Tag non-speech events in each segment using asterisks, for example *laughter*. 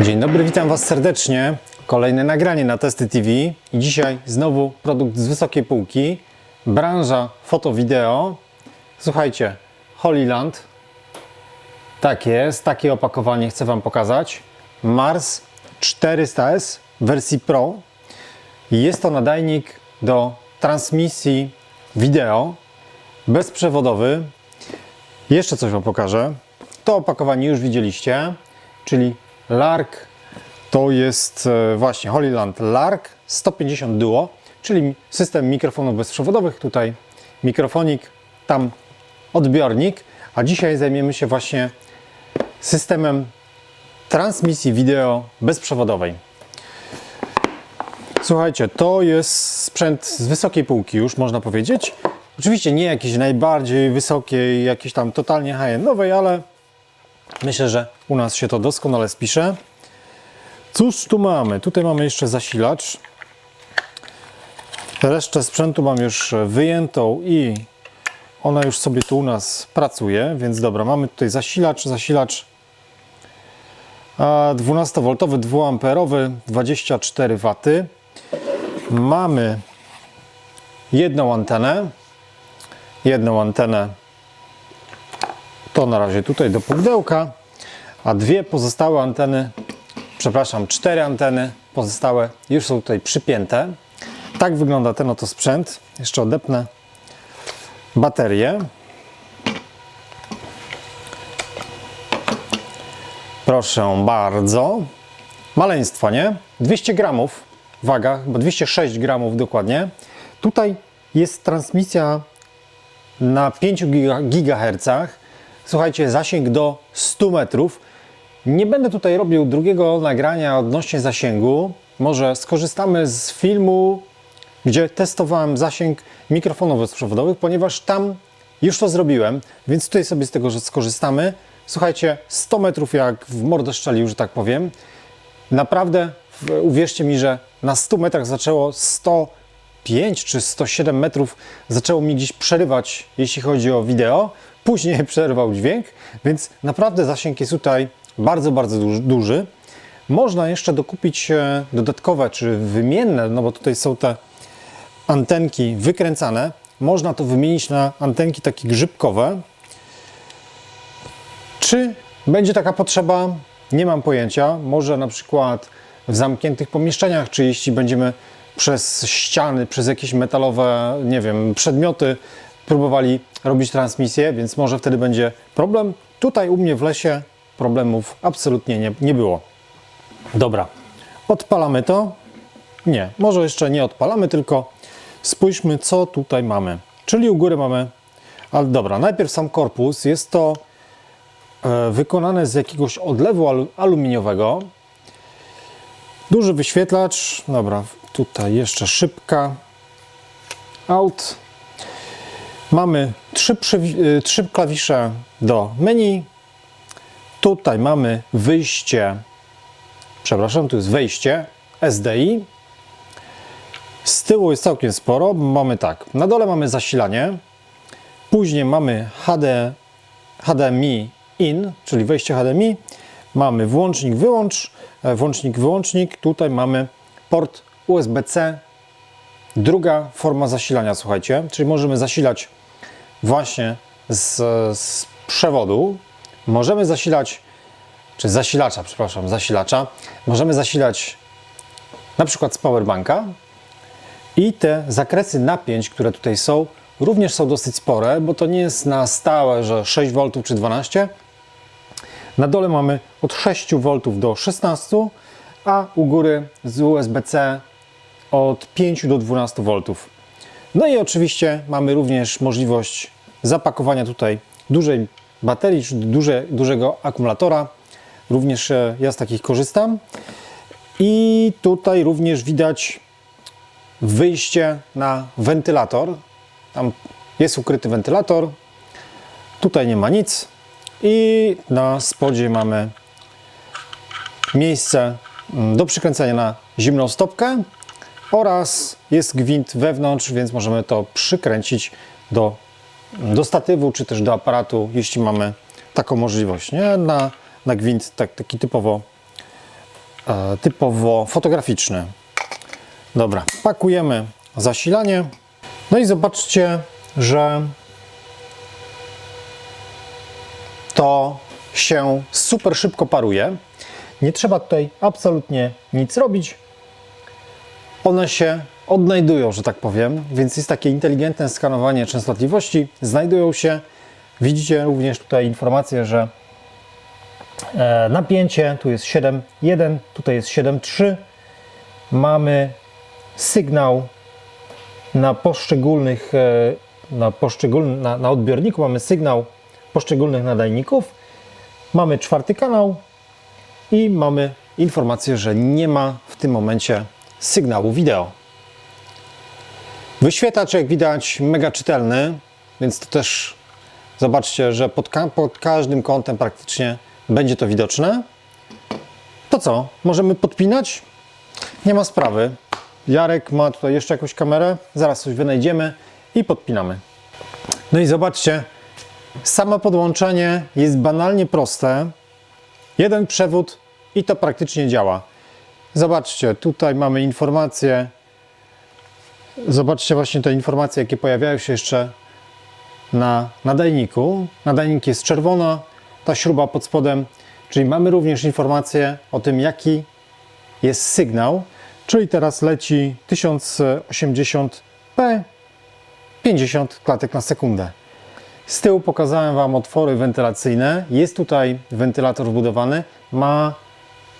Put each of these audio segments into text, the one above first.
Dzień dobry, witam Was serdecznie. Kolejne nagranie na Testy TV. I dzisiaj znowu produkt z wysokiej półki. Branża foto-wideo. Słuchajcie, Holyland. Tak jest, takie opakowanie chcę Wam pokazać. Mars 400S w wersji Pro. Jest to nadajnik do transmisji wideo bezprzewodowy. Jeszcze coś Wam pokażę. To opakowanie już widzieliście, czyli Lark to jest e, właśnie Holyland Lark 150 Duo, czyli system mikrofonów bezprzewodowych. Tutaj mikrofonik, tam odbiornik, a dzisiaj zajmiemy się właśnie systemem transmisji wideo bezprzewodowej. Słuchajcie, to jest sprzęt z wysokiej półki już można powiedzieć. Oczywiście nie jakiejś najbardziej wysokiej, jakiejś tam totalnie high-endowej, ale myślę, że u nas się to doskonale spisze. Cóż tu mamy? Tutaj mamy jeszcze zasilacz. Resztę sprzętu mam już wyjętą i ona już sobie tu u nas pracuje, więc dobra, mamy tutaj zasilacz, zasilacz 12V, 2A, 24 W. Mamy jedną antenę, jedną antenę to na razie tutaj do pudełka, a dwie pozostałe anteny, przepraszam, cztery anteny pozostałe już są tutaj przypięte. Tak wygląda ten oto sprzęt. Jeszcze odepnę baterię. Proszę bardzo. Maleństwo, nie? 200 gramów waga, bo 206 gramów dokładnie. Tutaj jest transmisja na 5 GHz. Słuchajcie, zasięg do 100 metrów. Nie będę tutaj robił drugiego nagrania odnośnie zasięgu. Może skorzystamy z filmu, gdzie testowałem zasięg mikrofonów bezprzewodowych, ponieważ tam już to zrobiłem, więc tutaj sobie z tego skorzystamy. Słuchajcie, 100 metrów jak w mordę szczelił, że tak powiem. Naprawdę, uwierzcie mi, że na 100 metrach zaczęło 105 czy 107 metrów zaczęło mi gdzieś przerywać, jeśli chodzi o wideo. Później *laughs* przerwał dźwięk, więc naprawdę zasięg jest tutaj bardzo, bardzo duży. Można jeszcze dokupić e, dodatkowe czy wymienne, no bo tutaj są te antenki wykręcane. Można to wymienić na antenki takie grzybkowe. Czy będzie taka potrzeba? Nie mam pojęcia. Może na przykład w zamkniętych pomieszczeniach, czy jeśli będziemy przez ściany, przez jakieś metalowe, nie wiem, przedmioty próbowali robić transmisję, więc może wtedy będzie problem. Tutaj u mnie w lesie problemów absolutnie nie, nie było. Dobra, odpalamy to. Nie, może jeszcze nie odpalamy, tylko spójrzmy, co tutaj mamy. Czyli u góry mamy, ale dobra, najpierw sam korpus. Jest to e, wykonane z jakiegoś odlewu alu, aluminiowego. Duży wyświetlacz. Dobra, tutaj jeszcze szybka. Out. Mamy trzy, y, trzy klawisze do menu. Tutaj mamy wyjście, przepraszam, tu jest wejście SDI. Z tyłu jest całkiem sporo. Mamy tak, na dole mamy zasilanie, później mamy HD, HDMI in, czyli wejście HDMI, mamy włącznik, wyłącz, e, włącznik, wyłącznik, tutaj mamy port USB-C, druga forma zasilania, słuchajcie, czyli możemy zasilać właśnie z, z przewodu, możemy zasilać, czy zasilacza, przepraszam, zasilacza, możemy zasilać na przykład z powerbanka, i te zakresy napięć, które tutaj są, również są dosyć spore, bo to nie jest na stałe, że 6V czy 12. Na dole mamy od 6V do 16, a u góry z USB-C od 5 do 12V. No i oczywiście mamy również możliwość zapakowania tutaj dużej baterii, czy duże, dużego akumulatora. Również e, ja z takich korzystam. I tutaj również widać wyjście na wentylator. Tam jest ukryty wentylator. Tutaj nie ma nic. I na spodzie mamy miejsce mm, do przykręcenia na zimną stopkę oraz jest gwint wewnątrz, więc możemy to przykręcić do, do statywu czy też do aparatu, jeśli mamy taką możliwość, nie? Na, na gwint tak, taki typowo, e, typowo fotograficzny. Dobra, pakujemy zasilanie. No i zobaczcie, że to się super szybko paruje. Nie trzeba tutaj absolutnie nic robić. One się odnajdują, że tak powiem, więc jest takie inteligentne skanowanie częstotliwości. Znajdują się. Widzicie również tutaj informację, że e, napięcie tu jest 7,1, tutaj jest 7,3. Mamy sygnał na poszczególnych, e, na, poszczególny, na, na odbiorniku mamy sygnał poszczególnych nadajników. Mamy czwarty kanał i mamy informację, że nie ma w tym momencie sygnału wideo. Wyświetlacz, jak widać, mega czytelny, więc to też zobaczcie, że pod, ka- pod każdym kątem praktycznie będzie to widoczne. To co? Możemy podpinać? Nie ma sprawy. Jarek ma tutaj jeszcze jakąś kamerę, zaraz coś wynajdziemy i podpinamy. No i zobaczcie, samo podłączenie jest banalnie proste. Jeden przewód i to praktycznie działa. Zobaczcie, tutaj mamy informacje. Zobaczcie właśnie te informacje, jakie pojawiają się jeszcze na nadajniku. Nadajnik jest czerwona, ta śruba pod spodem, czyli mamy również informację o tym, jaki jest sygnał, czyli teraz leci 1080p 50 klatek na sekundę. Z tyłu pokazałem Wam otwory wentylacyjne. Jest tutaj wentylator wbudowany. Ma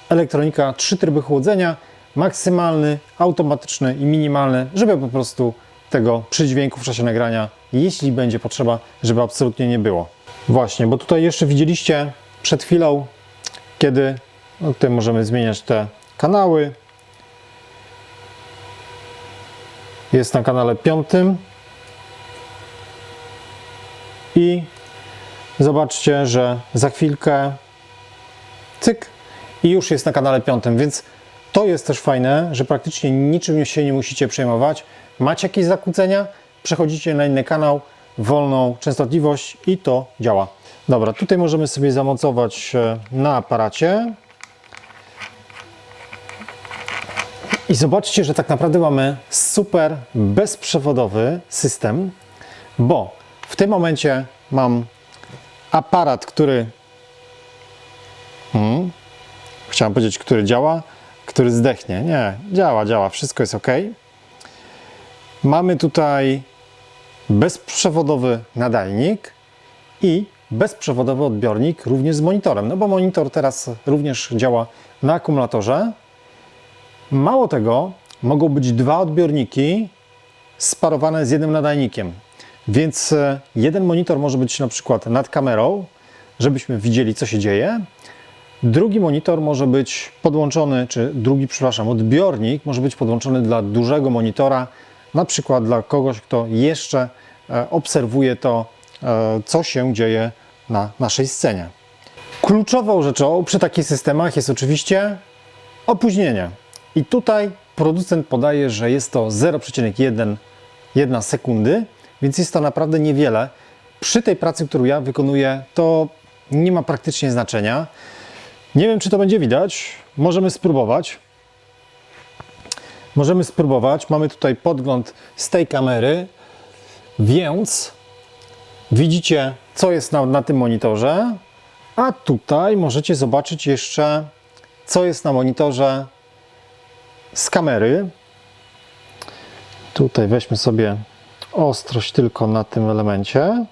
elektronika, trzy tryby chłodzenia, maksymalny, automatyczny i minimalny, żeby po prostu tego przydźwięku w czasie nagrania, jeśli będzie potrzeba, żeby absolutnie nie było. Właśnie, bo tutaj jeszcze widzieliście przed chwilą, kiedy no tutaj możemy zmieniać te kanały. Jest na kanale piątym. I zobaczcie, że za chwilkę cyk i już jest na kanale piątym, więc to jest też fajne, że praktycznie niczym się nie musicie przejmować. Macie jakieś zakłócenia, przechodzicie na inny kanał, wolną częstotliwość i to działa. Dobra, tutaj możemy sobie zamocować e, na aparacie. I zobaczcie, że tak naprawdę mamy super bezprzewodowy system, bo w tym momencie mam aparat, który hmm, chciałem powiedzieć, który działa, który zdechnie. Nie, działa, działa, wszystko jest ok. Mamy tutaj bezprzewodowy nadajnik i bezprzewodowy odbiornik również z monitorem, no bo monitor teraz również działa na akumulatorze. Mało tego, mogą być dwa odbiorniki sparowane z jednym nadajnikiem. Więc e, jeden monitor może być na przykład nad kamerą, żebyśmy widzieli, co się dzieje. Drugi monitor może być podłączony, czy drugi, przepraszam, odbiornik może być podłączony dla dużego monitora, na przykład dla kogoś, kto jeszcze e, obserwuje to, e, co się dzieje na naszej scenie. Kluczową rzeczą przy takich systemach jest oczywiście opóźnienie. I tutaj producent podaje, że jest to 0,1 sekundy, więc jest to naprawdę niewiele. Przy tej pracy, którą ja wykonuję, to nie ma praktycznie znaczenia. Nie wiem, czy to będzie widać. Możemy spróbować. Możemy spróbować. Mamy tutaj podgląd z tej kamery, więc widzicie, co jest na, na tym monitorze. A tutaj możecie zobaczyć jeszcze, co jest na monitorze z kamery. Tutaj weźmy sobie ostrość tylko na tym elemencie.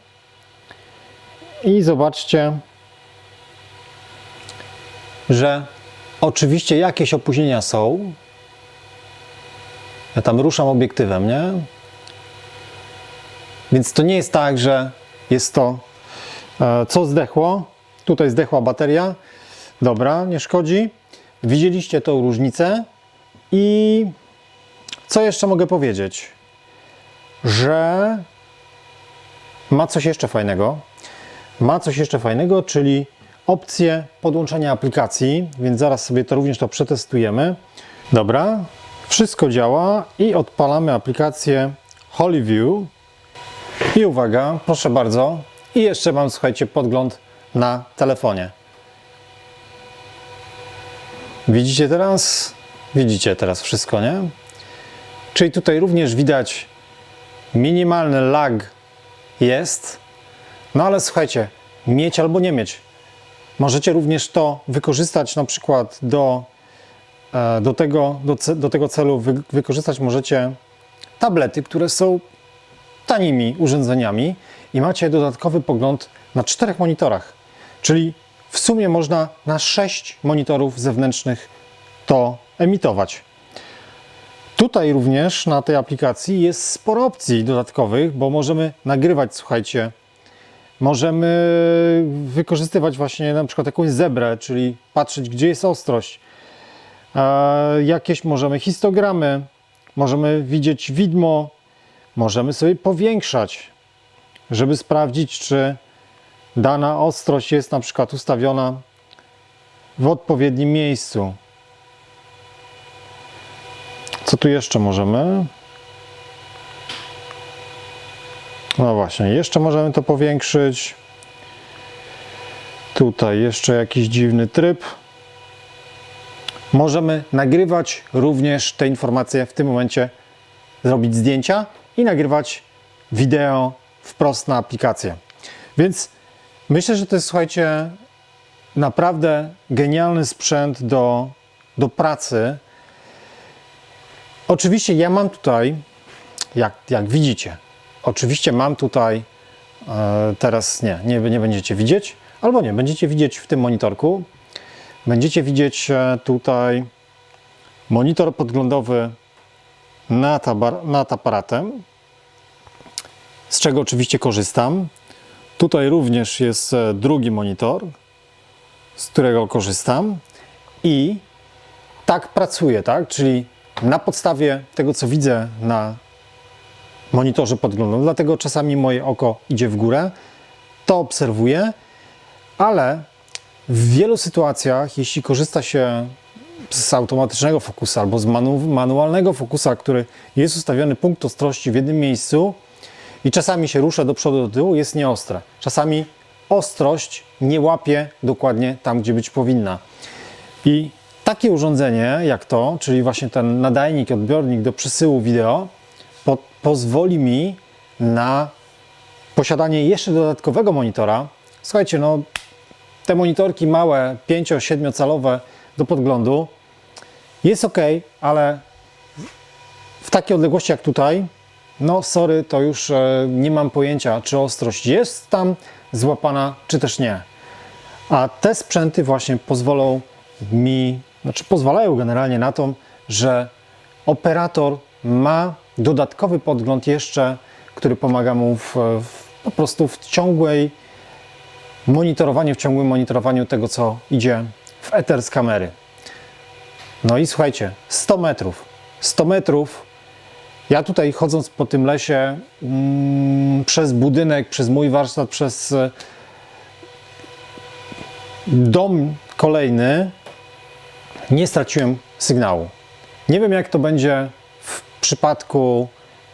I zobaczcie, że oczywiście jakieś opóźnienia są. Ja tam ruszam obiektywem, nie? Więc to nie jest tak, że jest to e, co zdechło. Tutaj zdechła bateria. Dobra, nie szkodzi. Widzieliście tą różnicę. I co jeszcze mogę powiedzieć? Że ma coś jeszcze fajnego. Ma coś jeszcze fajnego, czyli opcję podłączenia aplikacji, więc zaraz sobie to również to przetestujemy. Dobra, wszystko działa i odpalamy aplikację HolyView. I uwaga, proszę bardzo. I jeszcze mam, słuchajcie, podgląd na telefonie. Widzicie teraz? Widzicie teraz wszystko, nie? Czyli tutaj również widać minimalny lag jest. No ale słuchajcie, mieć albo nie mieć. Możecie również to wykorzystać na przykład do, e, do, tego, do, do tego celu wy, wykorzystać możecie tablety, które są tanimi urządzeniami i macie dodatkowy pogląd na czterech monitorach. Czyli w sumie można na sześć monitorów zewnętrznych to emitować. Tutaj również na tej aplikacji jest sporo opcji dodatkowych, bo możemy nagrywać, słuchajcie, możemy wykorzystywać właśnie na przykład jakąś zebrę, czyli patrzeć, gdzie jest ostrość. E, jakieś możemy histogramy, możemy widzieć widmo, możemy sobie powiększać, żeby sprawdzić, czy dana ostrość jest na przykład ustawiona w odpowiednim miejscu. Co tu jeszcze możemy? No właśnie, jeszcze możemy to powiększyć. Tutaj jeszcze jakiś dziwny tryb. Możemy nagrywać również te informacje w tym momencie, zrobić zdjęcia i nagrywać wideo wprost na aplikację. Więc myślę, że to jest, słuchajcie, naprawdę genialny sprzęt do, do pracy. Oczywiście ja mam tutaj, jak, jak widzicie, oczywiście mam tutaj, e, teraz nie, nie, nie będziecie widzieć, albo nie, będziecie widzieć w tym monitorku, będziecie widzieć e, tutaj monitor podglądowy nad, nad aparatem, z czego oczywiście korzystam. Tutaj również jest e, drugi monitor, z którego korzystam i tak pracuję, tak? Czyli na podstawie tego, co widzę na monitorze podglądowym, dlatego czasami moje oko idzie w górę, to obserwuję, ale w wielu sytuacjach, jeśli korzysta się z automatycznego fokusa albo z manu manualnego fokusa, który jest ustawiony punkt ostrości w jednym miejscu i czasami się rusza do przodu, do tyłu, jest nieostre. Czasami ostrość nie łapie dokładnie tam, gdzie być powinna. I takie urządzenie jak to, czyli właśnie ten nadajnik, odbiornik do przesyłu wideo, po, pozwoli mi na posiadanie jeszcze dodatkowego monitora. Słuchajcie, no te monitorki małe, 5-7 calowe do podglądu jest ok, ale w takiej odległości jak tutaj, no sorry, to już e, nie mam pojęcia, czy ostrość jest tam złapana, czy też nie. A te sprzęty właśnie pozwolą mi, znaczy pozwalają generalnie na to, że operator ma dodatkowy podgląd jeszcze, który pomaga mu w, w, po prostu w ciągłej monitorowaniu, w ciągłym monitorowaniu tego, co idzie w eter z kamery. No i słuchajcie, 100 metrów. 100 metrów. Ja tutaj chodząc po tym lesie mm, przez budynek, przez mój warsztat, przez e, dom kolejny nie straciłem sygnału. Nie wiem jak to będzie w przypadku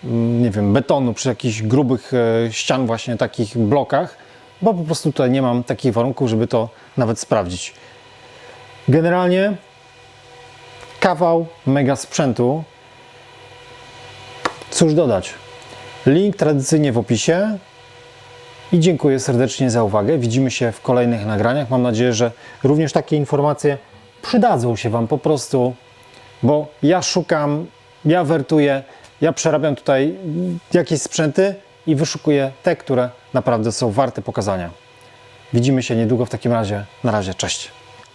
mm, nie wiem, betonu przy jakichś grubych e, ścian właśnie takich blokach, bo po prostu tutaj nie mam takich warunków, żeby to nawet sprawdzić. Generalnie kawał mega sprzętu. Cóż dodać? Link tradycyjnie w opisie. I dziękuję serdecznie za uwagę. Widzimy się w kolejnych nagraniach. Mam nadzieję, że również takie informacje przydadzą się Wam po prostu, bo ja szukam, ja wertuję, ja przerabiam tutaj jakieś sprzęty i wyszukuję te, które naprawdę są warte pokazania. Widzimy się niedługo w takim razie. Na razie, cześć.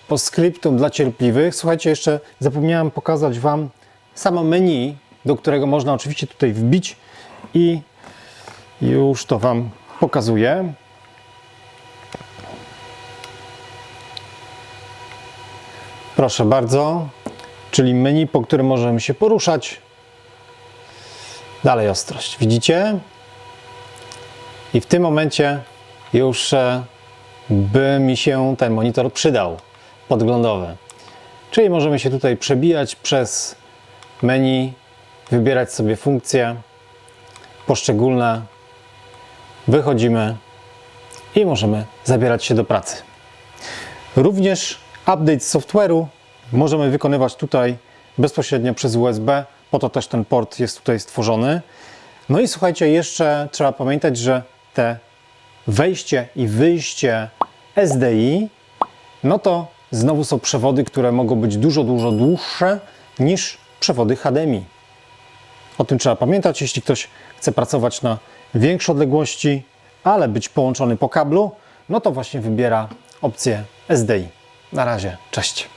Po skryptum dla cierpliwych, słuchajcie, jeszcze zapomniałem pokazać Wam samo menu, do którego można oczywiście tutaj wbić i już to Wam pokazuję. Proszę bardzo, czyli menu, po którym możemy się poruszać. Dalej ostrość, widzicie? I w tym momencie już e, by mi się ten monitor przydał podglądowy. Czyli możemy się tutaj przebijać przez menu, wybierać sobie funkcje poszczególne. Wychodzimy i możemy zabierać się do pracy. Również update software'u możemy wykonywać tutaj bezpośrednio przez USB, po to też ten port jest tutaj stworzony. No i słuchajcie, jeszcze trzeba pamiętać, że te wejście i wyjście SDI, no to znowu są przewody, które mogą być dużo, dużo dłuższe niż przewody HDMI. O tym trzeba pamiętać, jeśli ktoś chce pracować na większe odległości, ale być połączony po kablu, no to właśnie wybiera opcję SDI. Na razie, cześć.